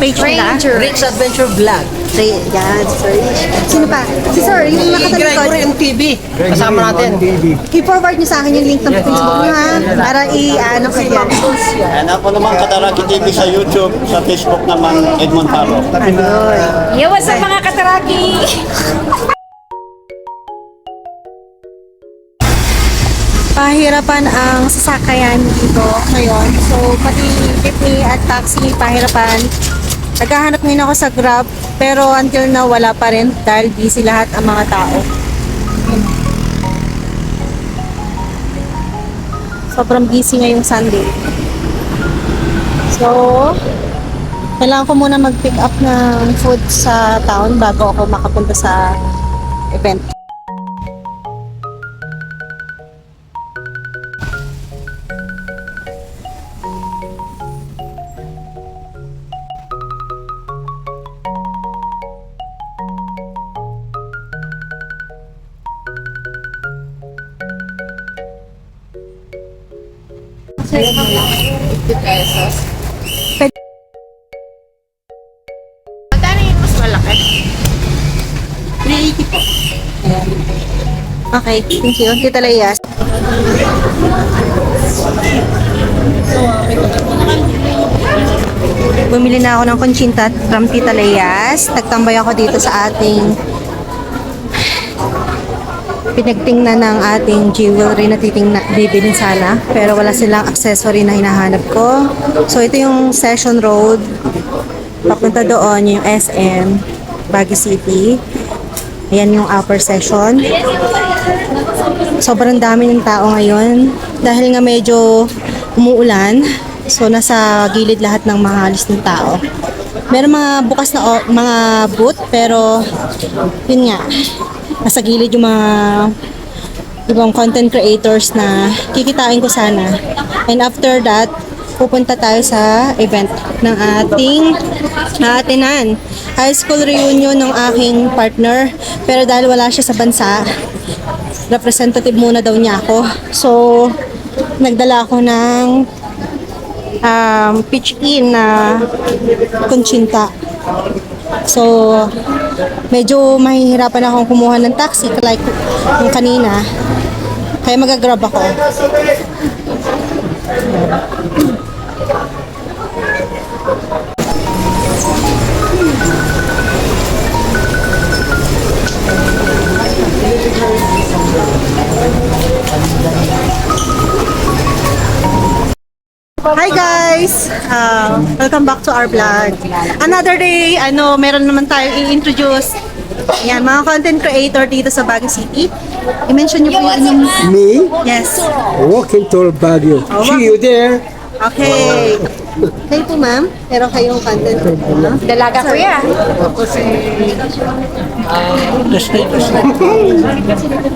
page nila. Rick's Adventure Vlog. Say, yan, sir. Sino pa? Si sir, yung Gregory nakatalikod. MTV. Kasama natin. I-forward niyo sa akin yung link ng Facebook niyo ha. Para i-ano ko yan. And ako naman Kataraki TV sa YouTube, sa Facebook naman Edmond. Yo, what's up mga kataraki? Pahirapan ang sasakayan dito ngayon. So, pati jeepney at taxi, pahirapan. Naghahanap ngayon ako sa Grab, pero until now wala pa rin dahil busy lahat ang mga tao. Sobrang busy ngayong Sunday. So, kailangan ko muna mag-pick up ng food sa town bago ako makapunta sa event. Magkano yung mas malaki? 380 po. Okay, thank you. Tita Layas. Bumili na ako ng conchinta from Tita Layas. Nagtambay ako dito sa ating pinagtingnan ng ating jewelry na titingnan, bibilin sana. Pero wala silang accessory na hinahanap ko. So, ito yung Session Road. Papunta doon yung SM, Baguio City. Ayan yung upper session. Sobrang dami ng tao ngayon. Dahil nga medyo umuulan, so nasa gilid lahat ng mga halos ng tao. Meron mga bukas na mga booth, pero yun nga, nasa gilid yung mga ibang content creators na kikitain ko sana. And after that, pupunta tayo sa event ng ating naatinan. High school reunion ng aking partner. Pero dahil wala siya sa bansa, representative muna daw niya ako. So, nagdala ako ng um, pitch in na kunchinta. So, medyo mahihirapan akong kumuha ng taxi like yung kanina. Kaya magagrab ako. Hi guys! Uh, welcome back to our vlog. Another day, ano, meron naman tayong i-introduce. Yan, mga content creator dito sa Baguio City. I-mention niyo po yung inyong... Me, Yes. walking toward Baguio. See you there. Okay. Kayo po ma'am, pero kayong content creator. Dalaga ko ya. The Status Life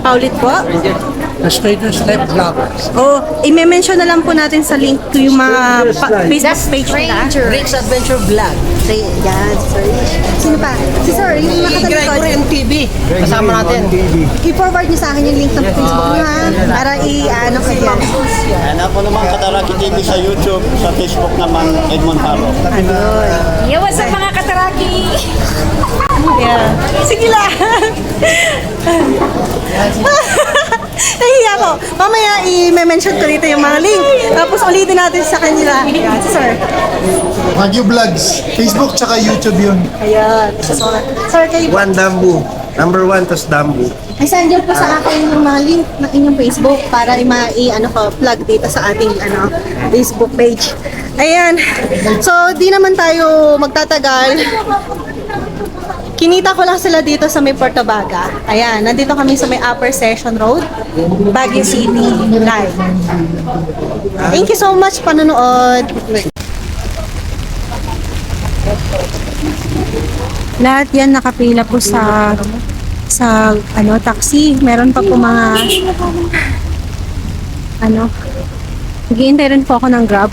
Paulit po. The Status Life Vloggers. Oh, i-mention na lang po natin sa link ko yung mga pa- Facebook page nila. Rick's Adventure Vlog. Say, yan, sir. Sino pa? Si sir, yung Gregory nakatalikod. MTV. Kasama natin. I-forward niyo sa akin yung link ng Facebook niyo ha. Para i-ano ko yan. And ako naman Kataraki TV sa YouTube, sa Facebook naman Edmond Haro. Ayun. Yo, what's up mga kataraki? Yeah. Sige lang. Nahiya ko. Mamaya i-mention ko dito yung mga link. Tapos ulitin natin sa kanila. Ayan, si sir. Wagyu Vlogs. Facebook tsaka YouTube yun. Ayan. So, sir, kayo po. One Dambu. Number one, tas Dambu. Ay, send nyo po sa akin yung mga link ng inyong Facebook para i- i ano ko, plug dito sa ating ano, Facebook page. Ayan. So, di naman tayo magtatagal. Kinita ko lang sila dito sa may Portabaga. Ayan, nandito kami sa may Upper Session Road, Baguio City, live. Thank you so much panonood. Lahat yan nakapila po sa sa ano taxi. Meron pa po mga ano Naghihintay rin po ako ng Grab.